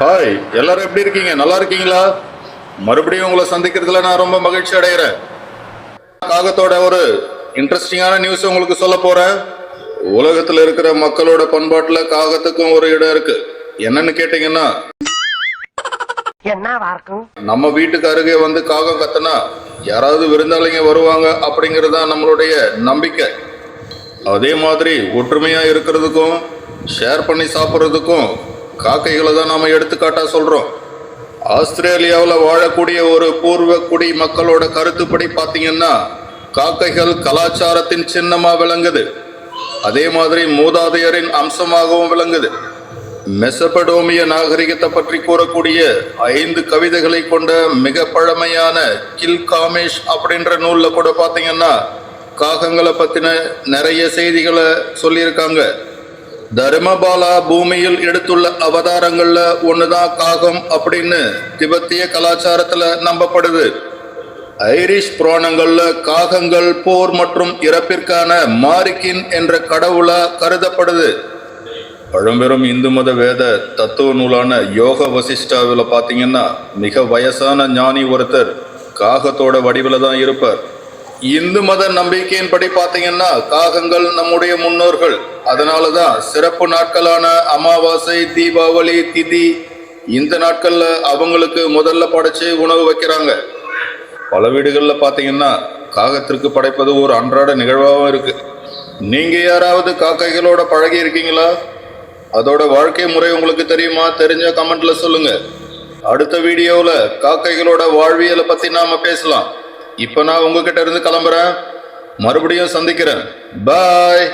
Hi எல்லாரும் எப்படி இருக்கீங்க? நல்லா இருக்கீங்களா? மறுபடியும் உங்களை சந்திக்கிறதுல நான் ரொம்ப மகிழ்ச்சி அடைகிறேன். காகத்தோட ஒரு இன்ட்ரெஸ்டிங்கான நியூஸ் உங்களுக்கு சொல்ல போறேன். உலகத்துல இருக்கிற மக்களோட பண்பாட்டுல காகத்துக்கும் ஒரு இடம் இருக்கு. என்னன்னு கேட்டீங்கன்னா நம்ம வீட்டுக்கு அருகே வந்து காகம் கத்துனா யாராவது விருந்தாளிங்க வருவாங்க அப்படிங்கிறது நம்மளுடைய நம்பிக்கை. அதே மாதிரி ஒற்றுமையா இருக்கிறதுக்கும் ஷேர் பண்ணி சாப்பிட்றதுக்கும் காக்கைகளை தான் நாம எடுத்துக்காட்டா சொல்றோம். ஆஸ்திரேலியாவில் வாழக்கூடிய ஒரு பூர்வ குடி மக்களோட கருத்துப்படி பார்த்தீங்கன்னா காக்கைகள் கலாச்சாரத்தின் சின்னமா விளங்குது. அதே மாதிரி மூதாதையரின் அம்சமாகவும் விளங்குது. மெசபடோமிய நாகரிகத்தை பற்றி கூறக்கூடிய ஐந்து கவிதைகளை கொண்ட மிக பழமையான கில்காமேஷ் அப்படின்ற நூலில் கூட பார்த்தீங்கன்னா காகங்களை பற்றின நிறைய செய்திகளை சொல்லியிருக்காங்க. தர்மபாலா பூமியில் எடுத்துள்ள அவதாரங்கள்ல ஒண்ணுதான் காகம் அப்படின்னு திபெத்திய கலாச்சாரத்துல நம்பப்படுது. ஐரிஷ் புராணங்கள்ல காகங்கள் போர் மற்றும் இறப்பிற்கான மாரிக்கின் என்ற கடவுளா கருதப்படுது. பழம்பெரும் இந்து மத வேத தத்துவ நூலான யோக வசிஷ்டாவில் பார்த்தீங்கன்னா மிக வயசான ஞானி ஒருத்தர் காகத்தோட வடிவில் தான் இருப்பார். இந்து மத நம்பிக்கையின்படி பார்த்தீங்கன்னா காகங்கள் நம்முடைய முன்னோர்கள். அதனால தான் சிறப்பு நாட்களான அமாவாசை தீபாவளி திதி இந்த நாட்கள்ல அவங்களுக்கு முதல்ல படைச்சு உணவு வைக்கிறாங்க. பல வீடுகளில் பார்த்தீங்கன்னா காகத்திற்கு படைப்பது ஒரு அன்றாட நிகழ்வாகவும் இருக்கு. நீங்க யாராவது காக்கைகளோட பழகி இருக்கீங்களா? அதோட வாழ்க்கை முறை உங்களுக்கு தெரியுமா? தெரிஞ்ச கமெண்ட்ல சொல்லுங்க. அடுத்த வீடியோவில் காக்கைகளோட வாழ்வியலை பற்றி நாம பேசலாம். இப்போ நான் உங்ககிட்ட இருந்து கிளம்புறேன். மறுபடியும் சந்திக்கிறேன். பாய்